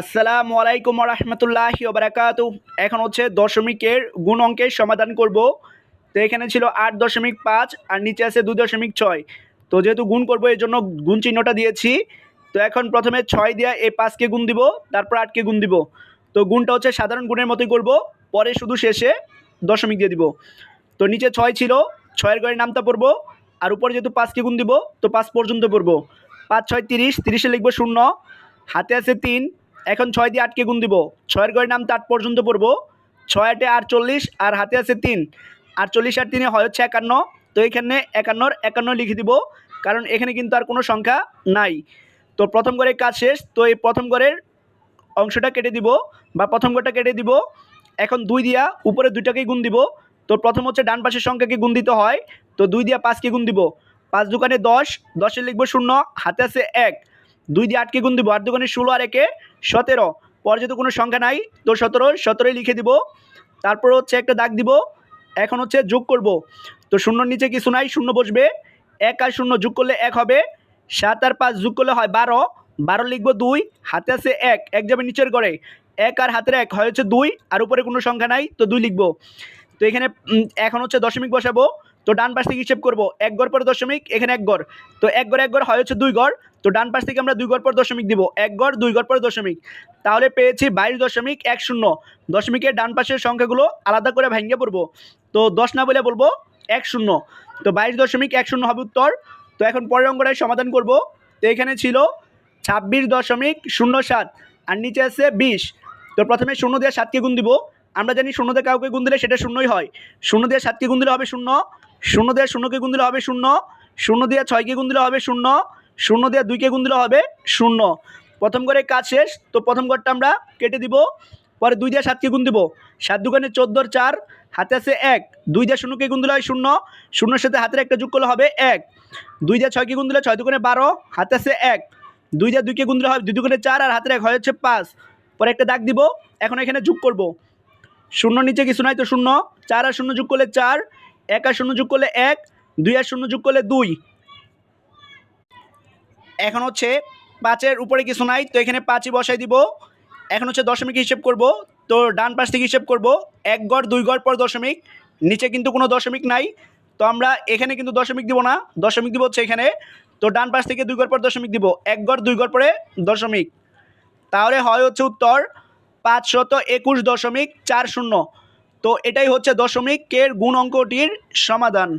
আসসালামু আলাইকুম রহমতুল্লাহি ওবরাকাত এখন হচ্ছে দশমিকের গুণ অঙ্কের সমাধান করব। তো এখানে ছিল আট দশমিক পাঁচ, আর নিচে আছে দুই দশমিক ছয়। তো যেহেতু গুণ করব এই জন্য গুণ চিহ্নটা দিয়েছি। তো এখন প্রথমে ছয় দিয়ে এই পাঁচকে গুণ দিব, তারপর আটকে গুণ দিব। তো গুণটা হচ্ছে সাধারণ গুণের মতোই করব, পরে শুধু শেষে দশমিক দিয়ে দিব। তো নিচে ছয় ছিল, ছয়ের ঘরে নামটা পড়ব, আর উপরে যেহেতু পাঁচকে গুণ দিব, তো পাঁচ পর্যন্ত পড়ব। পাঁচ, ছয়, তিরিশ, তিরিশে লিখব শূন্য, হাতে আছে তিন এখন ছয় দিয়ে আটকে গুণ দিব। ছয়ের ঘরে নামতে আট পর্যন্ত পড়ব। ছয় আটে আটচল্লিশ, আর হাতে আছে তিন। আটচল্লিশ আর তিনে হয় হচ্ছে একান্ন। তো এখানে একান্নর একান্ন লিখে দিব, কারণ এখানে কিন্তু আর কোনো সংখ্যা নাই। তো প্রথম ঘরের কাজ শেষ, তো এই প্রথম ঘরের অংশটা কেটে দিব, বা প্রথম ঘরটা কেটে দিব। এখন দুই দিয়া উপরে দুইটাকেই গুণ দিব। তো প্রথম হচ্ছে ডান পাশের সংখ্যাকে গুণ দিতে হয়, তো দুই দিয়া পাঁচকে গুণ দিব। পাঁচ দোকানে দশ, দশে লিখব শূন্য, হাতে আছে এক। দুই দিয়ে আটকে গুণ দিব। আট দোকানে ষোলো আর একে সতেরো। পরে যেহেতু কোনো সংখ্যা নাই, তো সতেরো, সতেরোই লিখে দিব। তারপর হচ্ছে একটা দাগ দিব। এখন হচ্ছে যোগ করব। তো শূন্যর নিচে কিছু নাই, শূন্য বসবে। এক আর শূন্য যোগ করলে এক হবে। সাত আর পাঁচ যোগ করলে হয় বারো। বারো লিখব দুই, হাতে আছে এক এক যাবে নিচের ঘরে এক আর হাতের এক হয় হচ্ছে দুই, আর উপরে কোনো সংখ্যা নাই, তো দুই লিখব। তো এখানে এখন হচ্ছে দশমিক বসাবো। তো ডান পাশ থেকে হিসেব করব, এক গড় পর দশমিক, এখানে এক গড়। তো এক গড় এক গড় হয় হচ্ছে দুই গড়। তো ডান পাশ থেকে আমরা দুই গড় পর দশমিক দিব, এক গড়, দুই গড় পর দশমিক। তাহলে পেয়েছি বাইশ দশমিক এক শূন্য। দশমিকের ডান পাশের সংখ্যাগুলো আলাদা করে ভেঙে পড়ব। তো দশ না বলে বলব এক শূন্য। তো বাইশ দশমিক এক শূন্য হবে উত্তর। তো এখন পরের অঙ্কটাই সমাধান করব। তো এখানে ছিল ছাব্বিশ দশমিক শূন্য সাত আর নিচে আছে বিশ। তো প্রথমে শূন্য দিয়ে সাতকে গুণ দিব। আমরা জানি শূন্য দিয়ে কাউকে গুণ দিলে সেটা শূন্যই হয়। শূন্য দিয়ে সাতকে গুণ দিলে হবে শূন্য। শূন্য দিয়ে শূন্যকে গুণ দিলে হবে শূন্য শূন্য দিয়ে ছয়কে গুণ দিলে হবে শূন্য শূন্য দিয়ে দুইকে গুণ দিলে হবে শূন্য। প্রথম ঘরে কাজ শেষ, তো প্রথম ঘরটা আমরা কেটে দিব, পরে দুই দিয়ে সাতকে গুণ দিব। সাত দোকানে চোদ্দোর চার, হাতে আছে এক। দুই দিয়ে শূন্যকে গুণ দিলে হয় শূন্য, শূন্যর সাথে হাতের একটা যোগ করলে হবে এক। দুই দিয়ে ছয়কে গুণ দিলে ছয় দোকানে বারো, হাতে আছে এক। দুই দিয়ে দুইকে গুণ দিলে হবে দুই দোকানে চার, আর হাতের এক হয় হচ্ছে পাঁচ। পরে একটা দাগ দিব, এখন এখানে যোগ করব। শূন্য নিচে কিছু নাই তো শূন্য, চার আর শূন্য যোগ করলে চার এক আর শূন্য যোগ করলে এক, দুই আর শূন্য যোগ করলে দুই। এখন হচ্ছে পাঁচের উপরে কিছু নাই, তো এখানে পাঁচই বসাই দিব। এখন হচ্ছে দশমিক হিসেব করব, তো ডান পাশ থেকে হিসেব করব, এক গড়, দুই গড় পর দশমিক। নিচে কিন্তু কোনো দশমিক নাই, তো আমরা এখানে কিন্তু দশমিক দিব না, দশমিক দিব হচ্ছে এখানে। তো ডান পাশ থেকে দুই গড় পর দশমিক দিব, এক গড়, দুই গড় পরে দশমিক। তাহলে হয় হচ্ছে উত্তর পাঁচশত একুশ দশমিক চার শূন্য। তো এটাই হচ্ছে দশমিক দশমিকের গুণ অঙ্কটির সমাধান।